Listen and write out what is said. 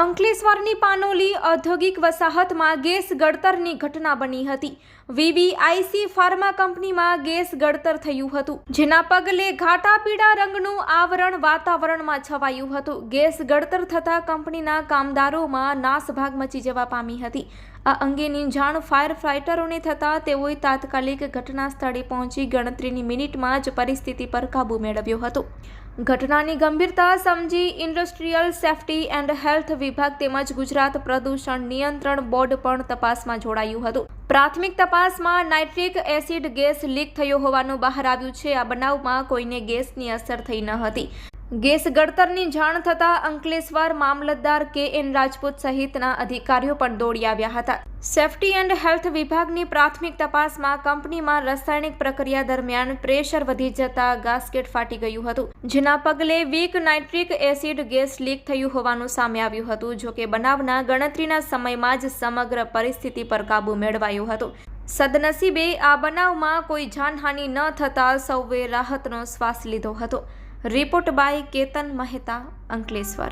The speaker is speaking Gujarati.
અંકલેશ્વરની પાનોલી ઔદ્યોગિક વસાહતમાં ગેસ ગળતરની ઘટના બની હતી. વીવીઆઈસી ફાર્મા કંપનીમાં ગેસ ગળતર થયું હતું, જેના પગલે ઘાટા પીળા રંગનું આવરણ વાતાવરણમાં છવાયું હતું. ગેસ ગળતર થતાં કંપનીના કામદારોમાં નાસભાગ મચી જવા પામી હતી. આ અંગેની જાણ ફાયર ફાઇટરોને થતાં તેઓએ તાત્કાલિક ઘટના સ્થળે પહોંચી ગણતરીની મિનિટમાં જ પરિસ્થિતિ પર કાબૂ મેળવ્યો હતો. ઘટનાની ગંભીરતા સમજી ઇન્ડસ્ટ્રીયલ સેફ્ટી એન્ડ હેલ્થ વિભાગ તેમજ ગુજરાત પ્રદૂષણ નિયંત્રણ બોર્ડ પણ તપાસમાં જોડાયું હતું. પ્રાથમિક તપાસમાં નાઇટ્રિક એસિડ ગેસ લીક થયો હોવાનું બહાર આવ્યું છે. આ બનાવમાં કોઈને ગેસની અસર થઈ ન હતી. ગેસ ગળતરની જાણ થતાં અંકલેશ્વર મામલતદાર કે એન રાજપૂત સહિતના અધિકારીઓ પણ દોડી આવ્યા હતા. સેફ્ટી એન્ડ હેલ્થ વિભાગની પ્રાથમિક તપાસમાં કંપનીમાં રાસાયણિક પ્રક્રિયા દરમિયાન પ્રેશર વધી જતા ગાસ્કેટ ફાટી ગયું હતું. જેના પગલે weak nitric acid gas leak થયું હોવાનું સામે આવ્યું હતું જોકે બનાવના ગણતરીના સમયમાં જ સમગ્ર પરિસ્થિતિ પર કાબૂ મેળવાયો હતો. સદનસીબે આ બનાવમાં કોઈ જાનહાનિ ન થતાં સૌએ રાહતનો શ્વાસ લીધો હતો. Report by Ketan Mehta Ankleshwar.